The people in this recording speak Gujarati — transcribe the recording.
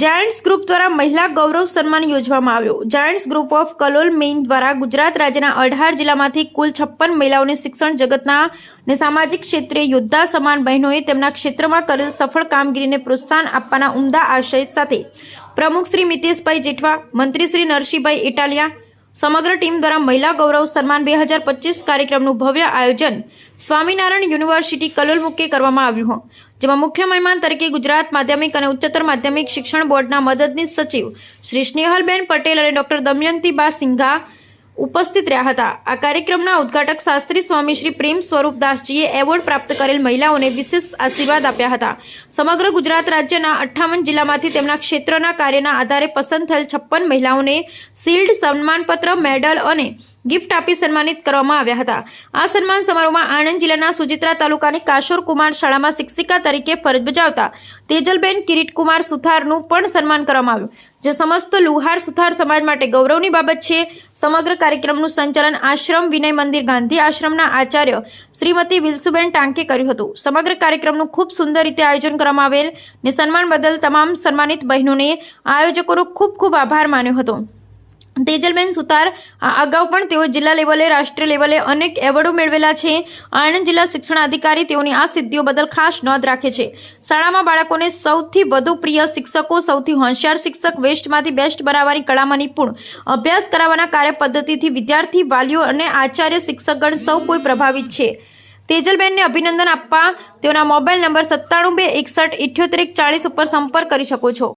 જાયન્ટ્સ ગ્રુપ દ્વારા મહિલા ગૌરવ સન્માન યોજવામાં આવ્યો. Giants group of Kalol main દ્વારા ગુજરાત રાજ્યના અઢાર જિલ્લામાંથી કુલ છપ્પન મહિલાઓને શિક્ષણ જગતના અને સામાજિક ક્ષેત્રે યોદ્ધા સમાન બહેનોએ તેમના ક્ષેત્રમાં કરેલ સફળ કામગીરીને પ્રોત્સાહન આપવાના ઉમદા આશય સાથે. પ્રમુખ શ્રી મિતેશભાઈ જેઠવા, મંત્રી શ્રી નરસિંહભાઈ ઇટાલિયા સમગ્ર ટીમ દ્વારા મહિલા ગૌરવ સન્માન બે હજાર પચીસ કાર્યક્રમનું ભવ્ય આયોજન સ્વામિનારાયણ યુનિવર્સિટી કલોલ મુકે કરવામાં આવ્યું જેમાં મુખ્ય મહેમાન તરીકે ગુજરાત માધ્યમિક અને ઉચ્ચતર માધ્યમિક શિક્ષણ બોર્ડના મદદનીશ સચિવ શ્રી સ્નેહલબેન પટેલ અને ડોક્ટર દમયંતી બા સિંઘા ઉપસ્થિત રહ્યા હતા. આ કાર્યક્રમના ઉદ્ઘાટક શાસ્ત્રી સ્વામી શ્રી પ્રેમ સ્વરૂપદાસજીએ એવોર્ડ પ્રાપ્ત કરેલ મહિલાઓને વિશેષ આશીર્વાદ આપ્યા હતા. સમગ્ર ગુજરાત રાજ્યના અઠ્ઠાવન જિલ્લામાંથી તેમના ક્ષેત્રના કાર્યના આધારે પસંદ થયેલ છપ્પન મહિલાઓને શિલ્ડ સન્માનપત્ર, મેડલ અને ગિફ્ટ આપી સન્માનિત કરવામાં આવ્યા હતા. આ સન્માન સમારોહમાં આણંદ જિલ્લાના સુજિત્રા તાલુકાની કાશોર કુમાર શાળામાં શિક્ષિકા તરીકે ફરજ બજાવતા તેજલબેન કિરીટકુમાર સુથારનું પણ સન્માન કરવામાં આવ્યું. જે સમસ્ત લુહાર સુથાર સમાજ માટે ગૌરવની બાબત છે. સમગ્ર કાર્યક્રમનું સંચાલન આશ્રમ વિનય મંદિર ગાંધી આશ્રમના આચાર્ય શ્રીમતી વિલસુબેન ટાંકે કર્યું હતું. સમગ્ર કાર્યક્રમનું ખૂબ સુંદર રીતે આયોજન કરવામાં આવેલ ને સન્માન બદલ તમામ સન્માનિત બહેનોને આયોજકોનો ખૂબ ખૂબ આભાર માન્યો હતો. તેજલબેન સુતાર અગાઉ પણ તેઓ જિલ્લા લેવલે, રાષ્ટ્રીય લેવલે અનેક એવોર્ડો મેળવેલા છે. આણંદ જિલ્લા શિક્ષણ અધિકારી તેઓની આ સિદ્ધિઓ બદલ ખાસ નોંધ રાખે છે. શાળામાં બાળકોને સૌથી વધુ પ્રિય શિક્ષકો, સૌથી હોશિયાર શિક્ષક, વેસ્ટમાંથી બેસ્ટ બનાવવાની કળામાં નિપુણ અભ્યાસ કરાવવાના કાર્ય પદ્ધતિથી વિદ્યાર્થી, વાલીઓ અને આચાર્ય શિક્ષકગણ સૌ કોઈ પ્રભાવિત છે. તેજલબેનને અભિનંદન આપવા તેઓના મોબાઈલ નંબર સત્તાણું બે એકસઠ ઇઠ્યોતેર ચાળીસ ઉપર સંપર્ક કરી શકો છો.